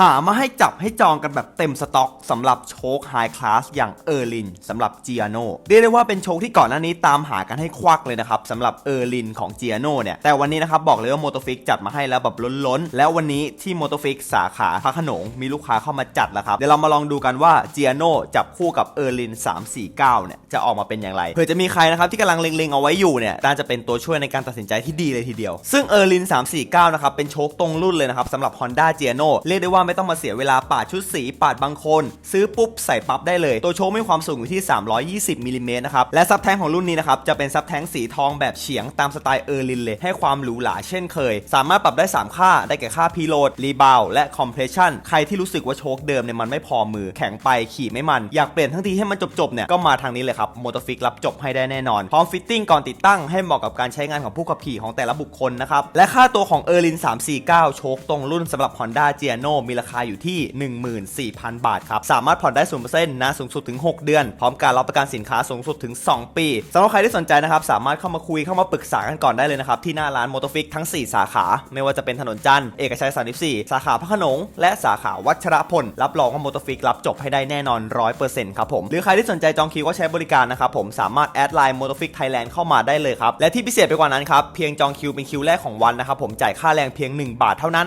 หามาให้จับให้จองกันแบบเต็มสต็อกสำหรับโชคไฮคลาสอย่างเออร์ลินสำหรับเจียโนเรียกได้ว่าเป็นโชคที่ก่อนหน้านี้ตามหากันให้ควักเลยนะครับสำหรับเออร์ลินของเจียโนเนี่ยแต่วันนี้นะครับบอกเลยว่าโมโตฟิกจัดมาให้แล้วแบบล้นๆ แล้ววันนี้ที่โมโตฟิกสาขาพระขนงมีลูกค้าเข้ามาจัดแล้วครับเดี๋ยวเรามาลองดูกันว่าเจียโนจับคู่กับเออร์ลิน349เนี่ยจะออกมาเป็นอย่างไรเผื่อจะมีใครนะครับที่กำลังเล็งๆเอาไว้อยู่เนี่ยน่าจะเป็นตัวช่วยในการตัดสินใจที่ดีเลยทีเดียว ซึ่งเออร์ลิน349นะครับเป็นโชคตรงรุ่นเลยนะครับสำหรับ Honda g i a n o เรียกได้ว่าไม่ต้องมาเสียเวลาปาดชุดสีปาดบางคน ซื้อปุ๊บใส่ปั๊บได้เลย ตัวโชคมีความสูงอยู่ที่ 320มิลลิเมตรนะครับ และซับแท้งของรุ่นนี้นะครับ จะเป็นซับแท้งสีทองแบบเฉียงตามสไตล์เออร์ลินเลย ให้ความหรูหราเช่นเคย สามารถปรับได้ 3 ค่า ได้แก่ค่าพีโลดรีบาวและคอมเพรสชันใครที่รู้สึกว่าโชคเดิมเนี่ยมันไม่พอมือ แข็งไปขี่ไม่มัน อยากเปลี่ยนทั้งทีให้มันจบๆเนี่ย ก็มาทางนี้เลยครับโมโตฟิกรับจบให้ได้แน่นอน พร้อมฟิตติ้งก่อนติดตั้งให้เหมาะกับการใช้งานของผู้ขับขี่ของแต่ละบุคคลนะครับ และค่าตัวของเออร์ลิน349 โชคตรงรุ่นสำหรับ Honda g i a n o มีราคาอยู่ที่ 14,000 บาทครับ สามารถผ่อนได้0%นานต์นะสูงสุดถึง 6 เดือน พร้อมการรับประกันสินค้าสูงสุดถึง 2 ปีสำหรับใครที่สนใจนะครับ สามารถเข้ามาคุยเข้ามาปรึกษากันก่อนได้เลยนะครับ ที่หน้าร้านโมโตฟิกทั้ง 4 สาขา ไม่ว่าจะเป็นถนนจันทร์เอกชัย 34 สาขาพระขนง และสาขาวัชรพล รับรองว่าโมโตฟิกรับจบให้ได้แน่นอน 100%ครับผมหรือใครที่สนใจจองคิวก็ใช้บริการนะครับผมสามารถแอดไลน์โมโตฟิกไทยแลนด์เข้ามาได้เลยครับและที่พิเศษไปกว่านั้นครับเพียงจองคิวเป็นคิวแรกของวันนะครับผมจ่ายค่าแรงเพียง 1 บาทเท่านั้น